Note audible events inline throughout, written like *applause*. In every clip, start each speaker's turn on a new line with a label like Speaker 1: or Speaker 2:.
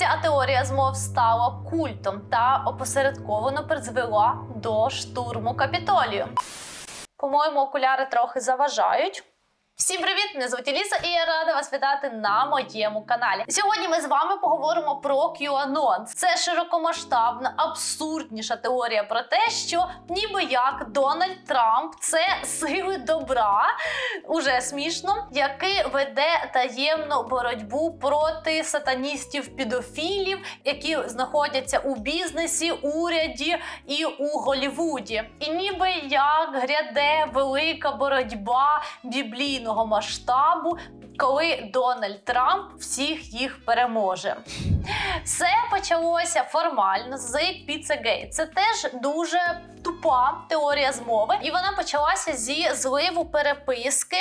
Speaker 1: Ця теорія змов стала культом та опосередковано призвела до штурму капітолію. По-моєму, окуляри трохи заважають. Всім привіт! Мене звуть Еліса і я рада вас вітати на моєму каналі. Сьогодні ми з вами поговоримо про QAnon. Це широкомасштабна, абсурдніша теорія про те, що ніби як Дональд Трамп це сили добра, уже смішно, який веде таємну боротьбу проти сатаністів-підофілів, які знаходяться у бізнесі, уряді і у Голівуді. І ніби як гряде велика боротьба біблійного масштабу, коли Дональд Трамп всіх їх переможе. Все почалося формально з Піцегейт. Це теж дуже тупа теорія змови, і вона почалася зі зливу переписки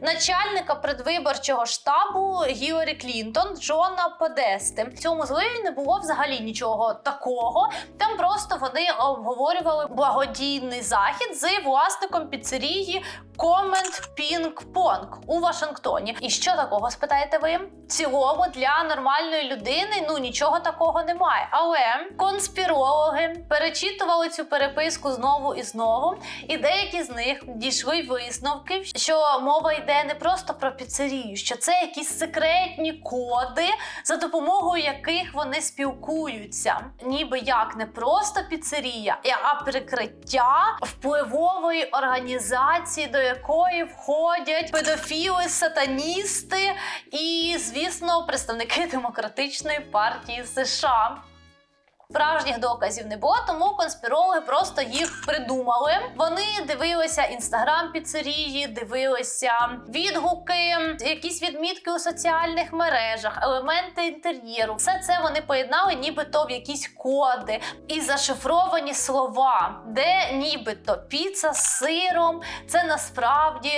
Speaker 1: начальника предвиборчого штабу Гіларі Клінтон Джона Подести. В цьому зливі не було взагалі нічого такого. Там просто вони обговорювали благодійний захід з власником піцерії Комент Пінг Понг у Вашингтоні. І що такого спитаєте ви? В цілому для нормальної людини ну нічого такого немає. Але конспірологи перечитували цю переписку знову і знову, і деякі з них дійшли висновків, що мова йде не просто про піцерію, що це якісь секретні коди, за допомогою яких вони спілкуються, ніби як не просто піцерія, а прикриття впливової організації, до якої входять педофіли, сатаністи і, звісно, представники *laughs* демократичної партії США. Справжніх доказів не було, тому конспірологи просто їх придумали. Вони дивилися інстаграм піцерії, дивилися відгуки, якісь відмітки у соціальних мережах, елементи інтер'єру. Все це вони поєднали, нібито в якісь коди і зашифровані слова, де нібито піца з сиром це насправді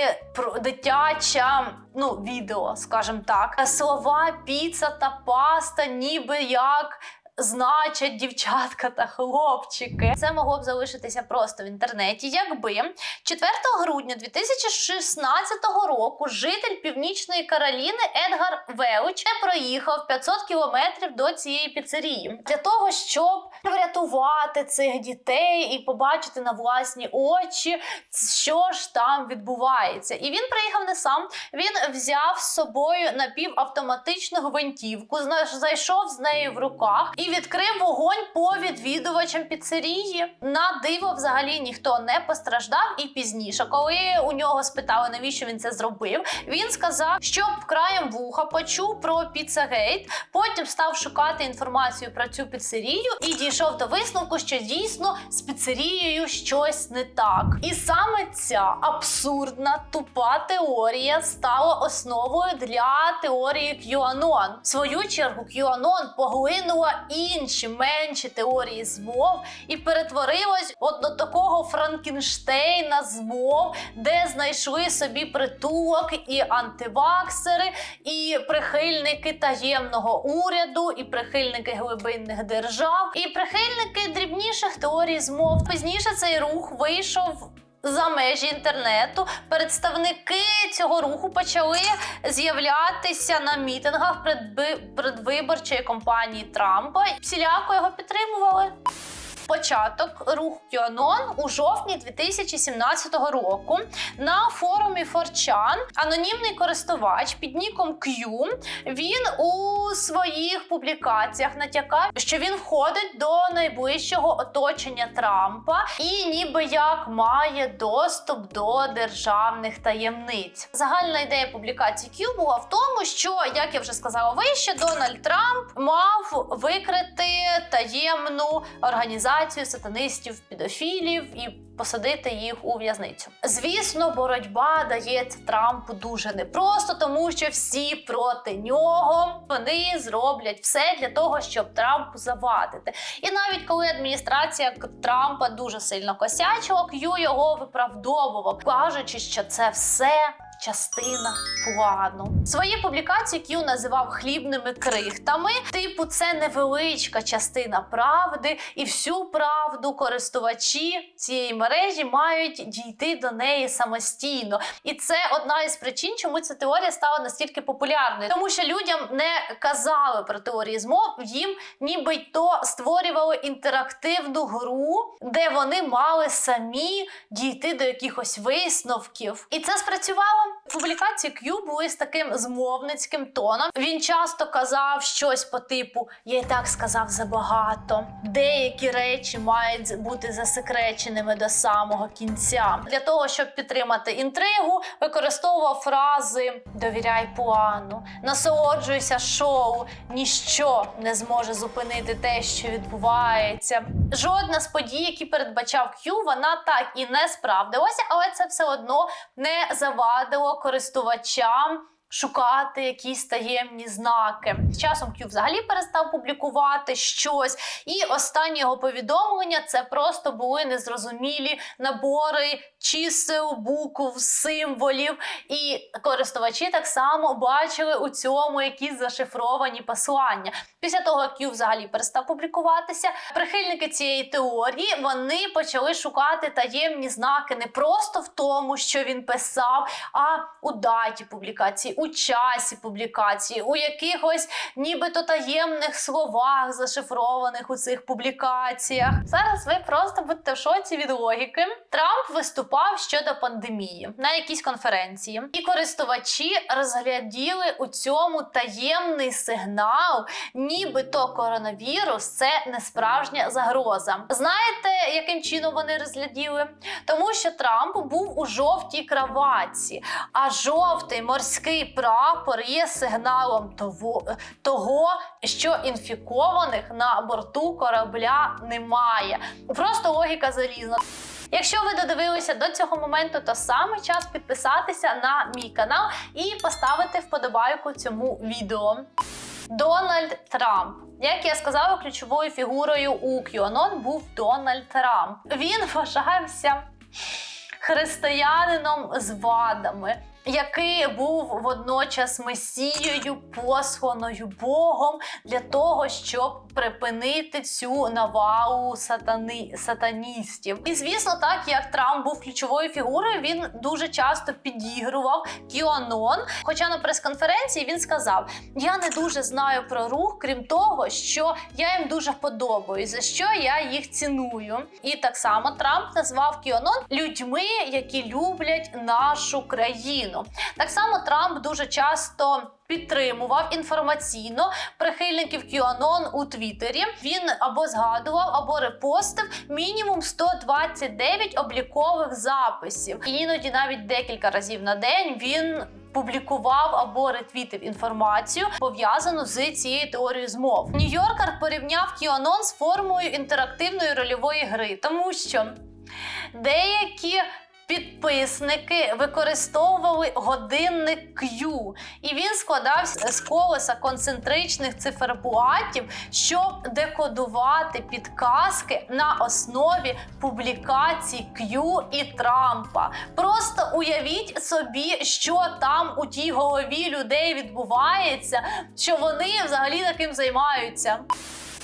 Speaker 1: дитяча. Ну, відео, скажімо так, слова піца та паста, ніби як значать дівчатка та хлопчики. Це могло б залишитися просто в інтернеті, якби 4 грудня 2016 року житель Північної Кароліни Едгар Велч не проїхав 500 кілометрів до цієї піцерії для того, щоб врятувати цих дітей і побачити на власні очі, що ж там відбувається. І він приїхав не сам. Він взяв з собою напівавтоматичну гвинтівку, зайшов з нею в руках і відкрив вогонь по відвідувачам піцерії. На диво, взагалі ніхто не постраждав. І пізніше, коли у нього спитали, навіщо він це зробив, він сказав, що краєм вуха почув про піцагейт, потім став шукати інформацію про цю піцерію і дійшов до висновку, що дійсно з піцерією щось не так. І саме ця абсурдна тупа теорія стала основою для теорії QAnon. В свою чергу QAnon поглинула інші менші теорії змов і перетворилась от до такого Франкенштейна змов, де знайшли собі притулок і антиваксери, і прихильники таємного уряду, і прихильники глибинних держав, і прихильники дрібніших теорій змов. Пізніше цей рух вийшов. За межі інтернету представники цього руху почали з'являтися на мітингах предби- предвиборчої кампанії Трампа всіляко його підтримували. Початок руху QAnon у жовтні 2017 року на форумі 4chan анонімний користувач під ніком Q він у своїх публікаціях натякав, що він входить до найближчого оточення Трампа і ніби як має доступ до державних таємниць. Загальна ідея публікації Q була в тому, що, як я вже сказала вище, Дональд Трамп мав викрити таємну організацію сатанистів, підофілів і посадити їх у в'язницю. Звісно, боротьба дається Трампу дуже непросто, тому що всі проти нього вони зроблять все для того, щоб Трампу завадити. І навіть коли адміністрація Трампа дуже сильно косячила, К'ю його виправдовував, кажучи, що це все частина плану. Свої публікації К'ю називав хлібними крихтами. Типу, це невеличка частина правди, і всю правду користувачі цієї мережі мають дійти до неї самостійно. І це одна із причин, чому ця теорія стала настільки популярною, тому що людям не казали про теорії змов, їм нібито створювали інтерактивну гру, де вони мали самі дійти до якихось висновків. І це спрацювало. Публікації Q були з таким змовницьким тоном. Він часто казав щось по типу: Я і так сказав забагато. Деякі речі мають бути засекреченими до самого кінця. Для того, щоб підтримати інтригу, використовував фрази Довіряй плану, насолоджуйся шоу, ніщо не зможе зупинити те, що відбувається. Жодна з подій, які передбачав Q, вона так і не справдилася, але це все одно не завадило користувачам. Шукати якісь таємні знаки. З часом Q взагалі перестав публікувати щось, і останні його повідомлення це просто були незрозумілі набори чисел, букв, символів. І користувачі так само бачили у цьому якісь зашифровані послання. Після того, як Q взагалі перестав публікуватися, прихильники цієї теорії вони почали шукати таємні знаки не просто в тому, що він писав, а у даті публікації, у часі публікації, у якихось нібито таємних словах, зашифрованих у цих публікаціях. Зараз ви просто будете в шоці від логіки. Трамп виступав щодо пандемії на якійсь конференції, і користувачі розгляділи у цьому таємний сигнал, нібито коронавірус це не справжня загроза. Знаєте, яким чином вони розгляділи? Тому що Трамп був у жовтій краватці, а жовтий морський прапор є сигналом того, того, що інфікованих на борту корабля немає. Просто логіка залізна. Якщо ви додивилися до цього моменту, то саме час підписатися на мій канал і поставити вподобайку цьому відео. Дональд Трамп. Як я сказала, ключовою фігурою у QAnon був Дональд Трамп. Він вважався християнином з вадами, який був водночас месією, посланою Богом для того, щоб припинити цю навалу сатани, сатаністів. І звісно, так як Трамп був ключовою фігурою, він дуже часто підігрував QAnon. Хоча на прес-конференції він сказав: Я не дуже знаю про рух, крім того, що я їм дуже подобаюсь, за що я їх ціную. І так само Трамп назвав QAnon людьми, які люблять нашу країну. Так само Трамп дуже часто. Підтримував інформаційно прихильників QAnon у Твіттері. Він або згадував, або репостив мінімум 129 облікових записів. І іноді навіть декілька разів на день він публікував або ретвітив інформацію, пов'язану з цією теорією змов. Нью-Йоркер порівняв QAnon з формою інтерактивної рольової гри, тому що деякі Підписники використовували годинник Q, і він складався з колеса концентричних циферблатів, щоб декодувати підказки на основі публікацій Q і Трампа. Просто уявіть собі, що там у тій голові людей відбувається, що вони взагалі таким займаються.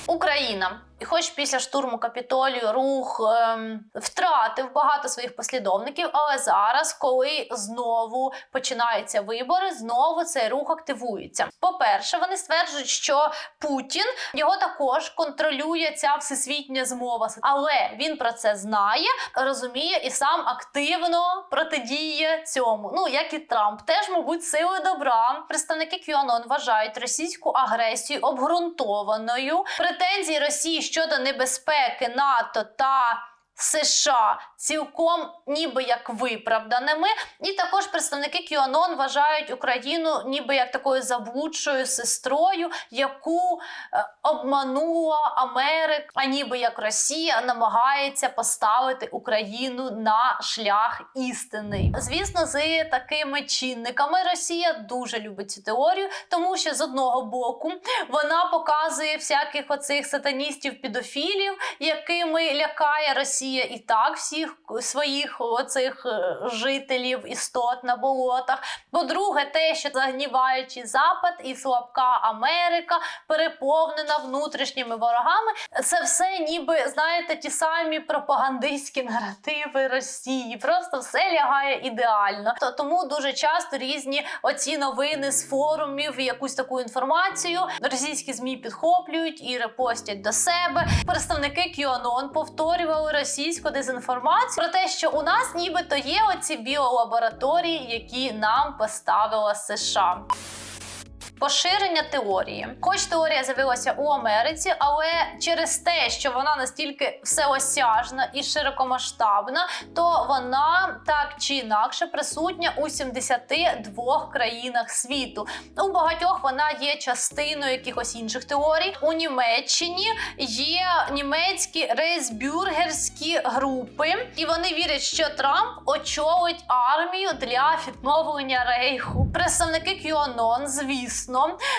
Speaker 1: Україна. І хоч після штурму капітолію рух ем, втратив багато своїх послідовників, але зараз, коли знову починаються вибори, знову цей рух активується. По-перше, вони стверджують, що Путін його також контролює ця всесвітня змова, але він про це знає, розуміє і сам активно протидіє цьому. Ну як і Трамп, теж, мабуть, сили добра. Представники QAnon вважають російську агресію обґрунтованою. Претензії Росії щодо небезпеки НАТО та США цілком ніби як виправданими, і також представники QAnon вважають Україну ніби як такою заблудшою сестрою, яку е, обманула Америка, а ніби як Росія намагається поставити Україну на шлях істини. Звісно, з такими чинниками Росія дуже любить цю теорію, тому що з одного боку вона показує всяких оцих сатаністів-підофілів, якими лякає Росія. Росія і так всіх своїх оцих е, жителів істот на болотах. По-друге, те, що загніваючий Запад і слабка Америка переповнена внутрішніми ворогами, це все ніби знаєте ті самі пропагандистські наративи Росії. Просто все лягає ідеально. То тому дуже часто різні оці новини з форумів, якусь таку інформацію російські змі підхоплюють і репостять до себе. Представники QAnon повторювали російську дезінформацію про те, що у нас нібито є оці біолабораторії, які нам поставила США. Поширення теорії, хоч теорія з'явилася у Америці, але через те, що вона настільки всеосяжна і широкомасштабна, то вона так чи інакше присутня у 72 країнах світу. У багатьох вона є частиною якихось інших теорій. У Німеччині є німецькі рейсбюргерські групи, і вони вірять, що Трамп очолить армію для відновлення рейху. Представники QAnon, звісно,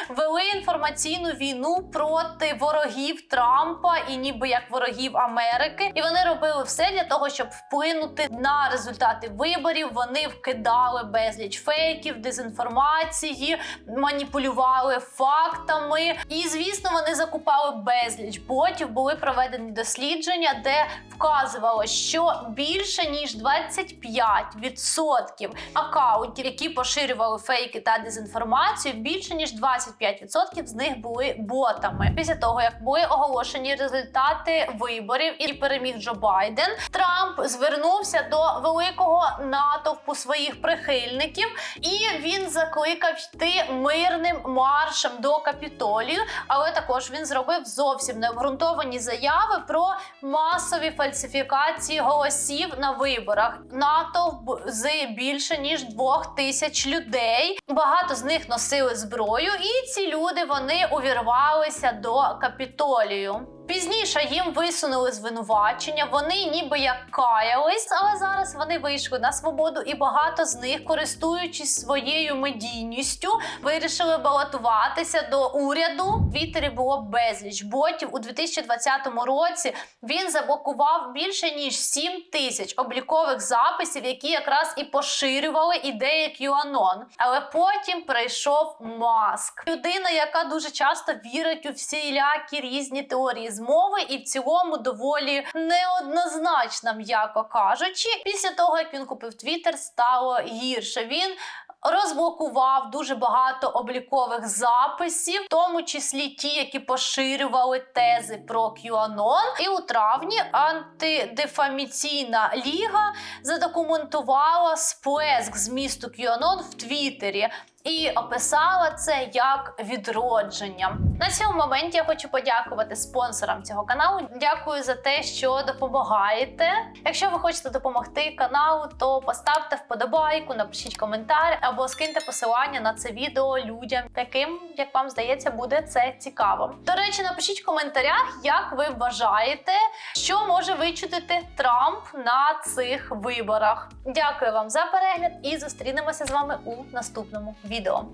Speaker 1: вели інформаційну війну проти ворогів Трампа і ніби як ворогів Америки. І вони робили все для того, щоб вплинути на результати виборів. Вони вкидали безліч фейків, дезінформації, маніпулювали фактами. І звісно, вони закупали безліч ботів. Були проведені дослідження, де вказувало, що більше ніж 25% акаунтів, які поширювали фейки та дезінформацію, більше ніж 25% з них були ботами. Після того як були оголошені результати виборів і переміг Джо Байден, Трамп звернувся до великого натовпу своїх прихильників, і він закликав йти мирним маршем до Капітолію. Але також він зробив зовсім необґрунтовані заяви про масові фальсифікації голосів на виборах. Натовп з більше ніж двох тисяч людей. Багато з них носили зброю, і ці люди вони увірвалися до Капітолію. Пізніше їм висунули звинувачення. Вони ніби як каялись, але зараз вони вийшли на свободу, і багато з них, користуючись своєю медійністю, вирішили балотуватися до уряду. В Твіттері було безліч ботів у 2020 році. Він заблокував більше ніж 7 тисяч облікових записів, які якраз і поширювали ідеї QAnon. Але потім прийшов маск, людина, яка дуже часто вірить у всілякі різні теорії змови, і в цілому доволі неоднозначна, м'яко кажучи. Після того як він купив Твіттер, стало гірше. Він розблокував дуже багато облікових записів, в тому числі ті, які поширювали тези про QAnon. І у травні антидефаміційна ліга задокументувала сплеск змісту QAnon в Твіттері. І описала це як відродження. На цьому моменті я хочу подякувати спонсорам цього каналу. Дякую за те, що допомагаєте. Якщо ви хочете допомогти каналу, то поставте вподобайку, напишіть коментар або скиньте посилання на це відео людям, яким, як вам здається, буде це цікаво. До речі, напишіть в коментарях, як ви вважаєте, що може вичутити Трамп на цих виборах. Дякую вам за перегляд і зустрінемося з вами у наступному відео.